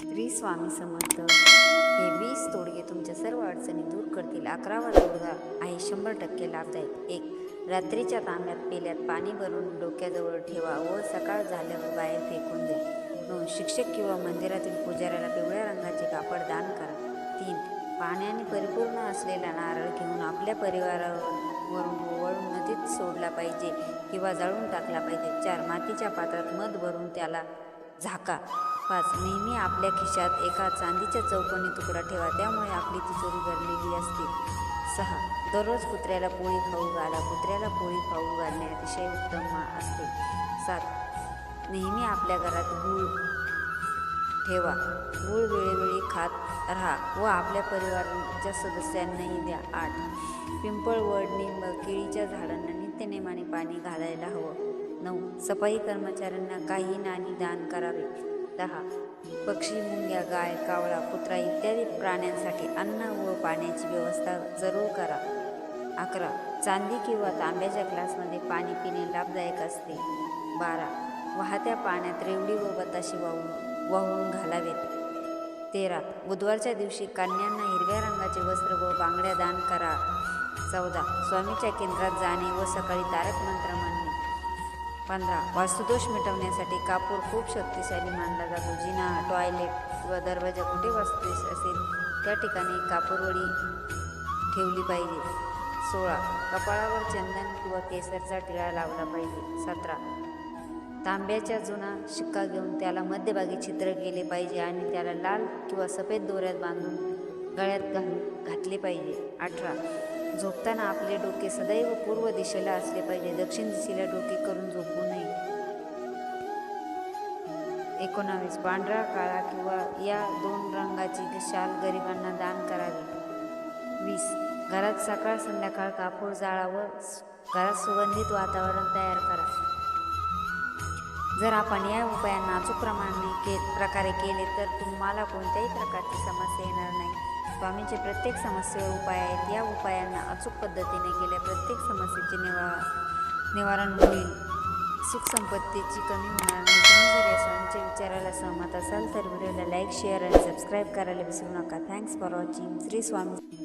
श्री स्वामी समर्थ हे वीस तोडगे तुमच्या सर्व अडचणी दूर करतील. अकरावा तोडगा आहे शंभर टक्के लाभदायक. एक रात्रीच्या तांब्यात पेल्यात पाणी भरून डोक्याजवळ ठेवा. व सकाळ झाल्यावर बाहेर फेकून द्या. दोन शिक्षक किंवा मंदिरातील पुजाऱ्याला पिवळ्या रंगाचे कापड दान करा. तीन पाण्याने परिपूर्ण असलेला नारळ घेऊन आपल्या परिवारावरून वळून नदीत सोडला पाहिजे किंवा जाळून टाकला पाहिजे. चार मातीच्या पात्रात मध भरून त्याला झाका. पाच नेहमी आपल्या खिशात एका चांदीच्या चौकोनी तुकडा ठेवा त्यामुळे आपली तिजोरी भरलेली असते. सहा. दररोज कुत्र्याला पोळी खाऊ घाला. कुत्र्याला पोळी खाऊ घालणे अतिशय उत्तम असते. सात. नेहमी आपल्या घरात गूळ ठेवा. गूळ वेळोवेळी खात राहा व आपल्या परिवाराच्या सदस्यांनाही द्या. आठ. पिंपळ वडणी केळीच्या झाडांना नित्यनेमाने पाणी घालायला हवं. नऊ. सफाई कर्मचाऱ्यांना काही नाणी दान करावे. दहा पक्षी मुंग्या गाय कावळा कुत्रा इत्यादी प्राण्यांसाठी अन्न व पाण्याची व्यवस्था जरूर करा. अकरा. चांदी किंवा तांब्याच्या ग्लासमध्ये पाणी पिणे लाभदायक असते. बारा. वाहत्या पाण्यात रेवडी व बताशी वाहून वाहून घालावेत. तेरा. बुधवारच्या दिवशी कन्यांना हिरव्या रंगाचे वस्त्र व बांगड्या दान करा. चौदा. स्वामीच्या केंद्रात जाणे व सकाळी तारक मंत्र म्हणणे. पंधरा वास्तुदोष मिटवण्यासाठी कापूर खूप शक्तिशाली मानला जातो. जिना टॉयलेट किंवा दरवाजा कुठे वास्तूस असेल? त्या ठिकाणी कापूरवडी ठेवली पाहिजे. सोळा. कपाळावर चंदन किंवा केसरचा टिळा लावला पाहिजे. सतरा. तांब्याच्या जुना शिक्का घेऊन त्याला मध्यभागी छिद्र केले पाहिजे आणि त्याला लाल किंवा सफेद दोऱ्यात बांधून गळ्यात घालून घातले पाहिजे. अठरा. झोपताना आपले डोके सदैव पूर्व दिशेला असले पाहिजे. दक्षिण दिशेला डोके करून झोप एकोणावीस. पांढरा काळा किंवा या दोन रंगाची शाल गरिबांना दान करावी. वीस. घरात सकाळ संध्याकाळ कापूर जाळा व घरात सुगंधित वातावरण तयार करा. जर आपण या उपायांना अचूक प्रमाणे के प्रकारे केले तर तुम्हाला कोणत्याही प्रकारची समस्या येणार नाही. स्वामींचे प्रत्येक समस्येवर उपाय आहेत. या उपायांना अचूक पद्धतीने केल्या प्रत्येक समस्येचे निवा निवारण होईल. सुख संपत्तीची कमी होणार नाही. तुम्ही जर या स्वामींच्या विचाराला सहमत असाल तर व्हिडिओला लाईक शेअर आणि सबस्क्राईब करायला विसरू नका. Thanks for watching Shri Swami.